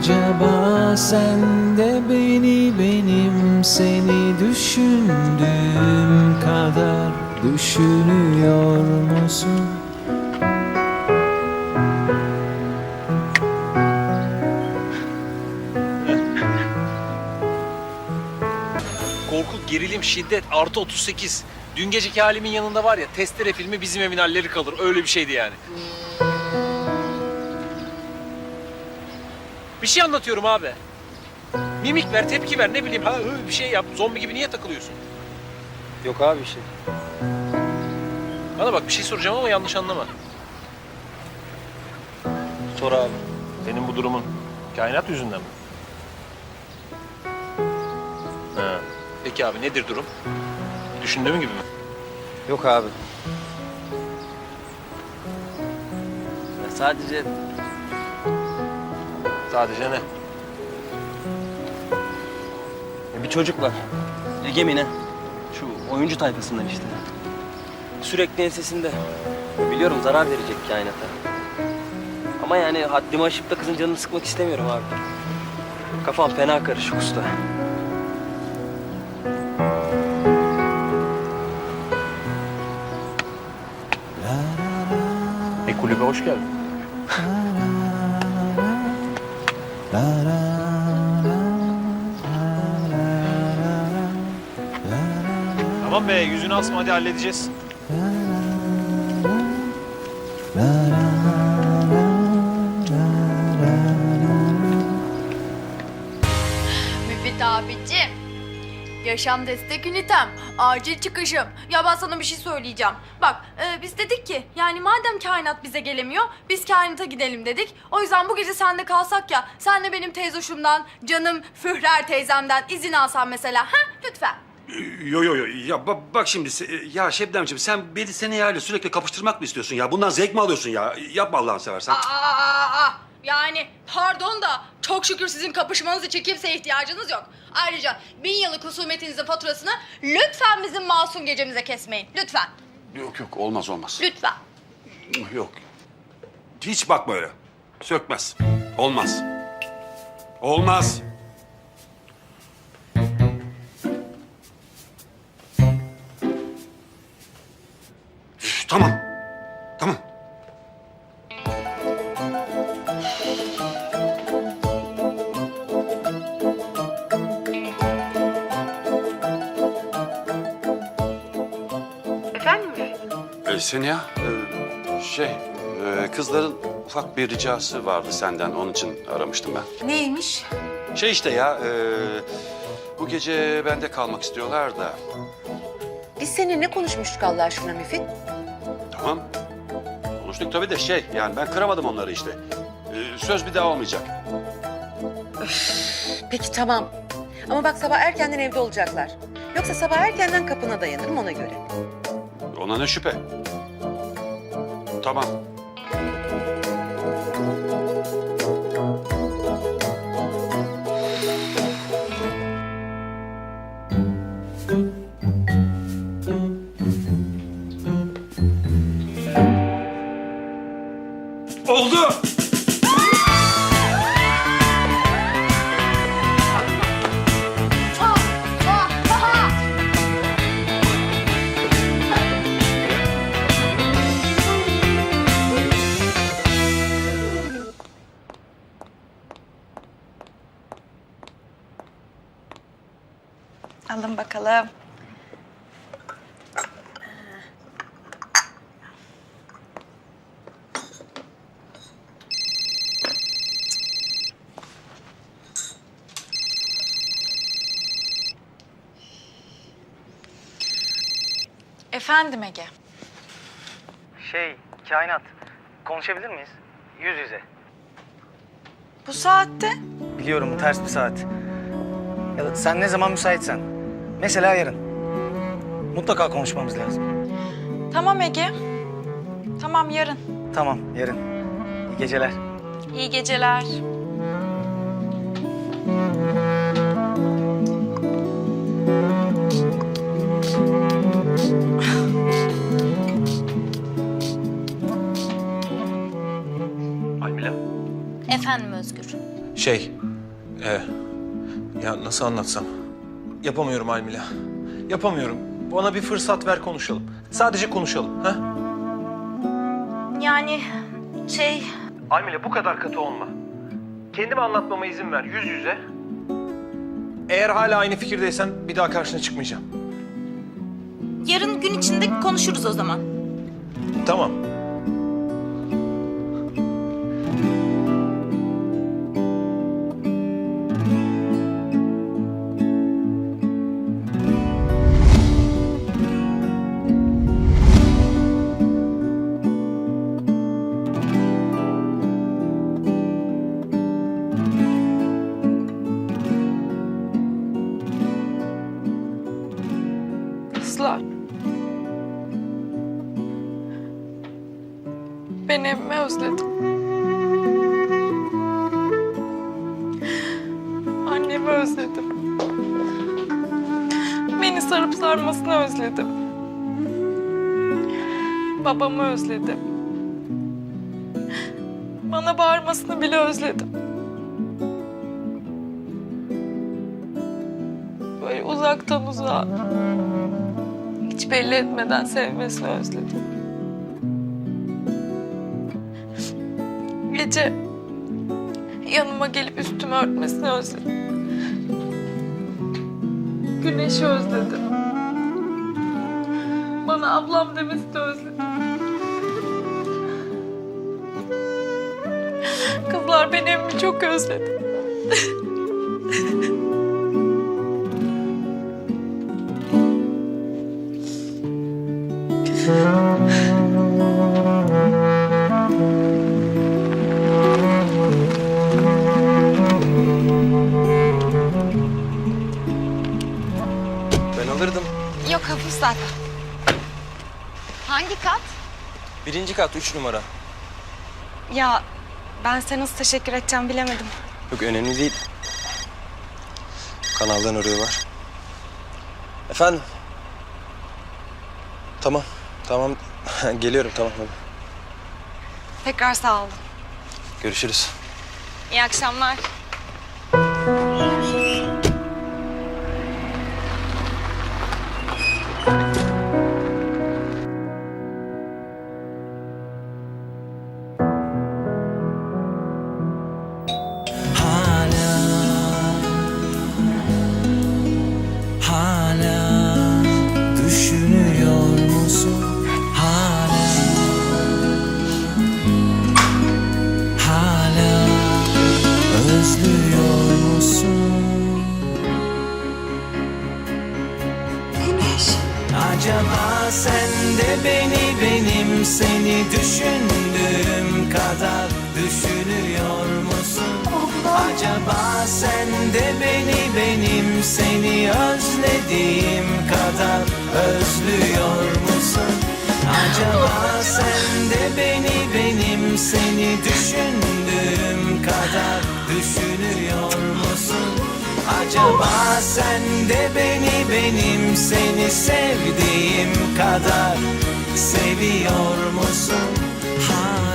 Acaba sen de beni benim seni düşündüğüm kadar düşünüyor musun? Korku, gerilim, şiddet artı 38. Dün geceki halimin yanında var ya testere filmi bizim evin halleri kalır. Öyle bir şeydi yani. Bir şey anlatıyorum abi. Mimik ver, tepki ver ne bileyim ha hı, bir şey yap. Zombi gibi niye takılıyorsun? Yok abi bir şey. Bana bak bir şey soracağım ama yanlış anlama. Sor abi. Senin bu durumun kainat yüzünden mi? Ha. Peki abi nedir durum? Düşündüğüm gibi mi? Yok abi. Ya sadece Sadece ne? ya bir çocuk var. Egemen'e. Şu oyuncu tayfasından işte. Sürekli ensesinde. Biliyorum zarar verecek kainata. Ama yani haddimi aşıp da kızın canını sıkmak istemiyorum abi. Kafam fena karışık usta. E kulübe hoş geldin. Tamam be yüzünü asma hadi halledeceğiz. Müfit abicim. Yaşam destek ünitem. Acil çıkışım. Ya ben sana bir şey söyleyeceğim. Bak e, biz dedik ki yani madem kainat bize gelemiyor biz kainata gidelim dedik. O yüzden bu gece sende kalsak ya. Sen de benim teyzoşumdan, canım Führer teyzemden izin alsan mesela. Ha lütfen. Yo yo yo ya ba- bak şimdi se- ya Şebnemciğim sen beni seneyayla sürekli kapıştırmak mı istiyorsun ya? Bundan zevk mi alıyorsun ya? Yapma Allah'ını seversen. Aa, yani pardon da çok şükür sizin kapışmanız için kimseye ihtiyacınız yok. Ayrıca bin yıllık husumetinizin faturasını lütfen bizim masum gecemize kesmeyin. Lütfen. Yok yok olmaz olmaz. Lütfen. Yok. Hiç bakma öyle. Sökmez. Olmaz. Olmaz. Seniha, e, şey, e, kızların ufak bir ricası vardı senden. Onun için aramıştım ben. Neymiş? Şey işte ya, e, bu gece bende kalmak istiyorlar da. Biz seninle ne konuşmuştuk Allah aşkına Müfit? Tamam, konuştuk tabii de şey, yani ben kıramadım onları işte. E, söz bir daha olmayacak. Peki tamam. Ama bak sabah erkenden evde olacaklar. Yoksa sabah erkenden kapına dayanırım ona göre. Ona ne şüphe. Tamam. Bakalım. Efendim Ege. Şey, kainat. Konuşabilir miyiz? Yüz yüze. Bu saatte? Biliyorum ters bir saat. Ya sen ne zaman müsaitsen. Mesela yarın. Mutlaka konuşmamız lazım. Tamam Ege. Tamam yarın. Tamam, yarın. İyi geceler. İyi geceler. Almila. Efendim Özgür. Şey, e, ya nasıl anlatsam? Yapamıyorum Almila. Yapamıyorum. Bana bir fırsat ver konuşalım. Sadece konuşalım. Ha? Yani şey... Almila bu kadar katı olma. Kendime anlatmama izin ver yüz yüze. Eğer hala aynı fikirdeysen bir daha karşına çıkmayacağım. Yarın gün içinde konuşuruz o zaman. Tamam. Kızlar. Ben evimi özledim. Annemi özledim. Beni sarıp sarmasını özledim. Babamı özledim. Bana bağırmasını bile özledim. Böyle uzaktan uzağa hiç belli etmeden sevmesini özledim. Gece yanıma gelip üstümü örtmesini özledim. Güneşi özledim. Bana ablam demesini özledim. Kızlar ben evimi çok özledim. Birinci kat üç numara. Ya ben size nasıl teşekkür edeceğim bilemedim. Yok önemli değil. Kanaldan arıyorlar. Efendim? Tamam, tamam. Geliyorum tamam hadi. Tekrar sağ olun. Görüşürüz. İyi akşamlar. Acaba sen de beni benim seni düşündüğüm kadar düşünüyor musun? Acaba sen de beni benim seni özlediğim kadar özlüyor musun? Acaba sen de beni benim seni düşündüğüm kadar düşünüyor musun? Acaba sen de beni benim seni sevdiğim kadar seviyor musun? Hala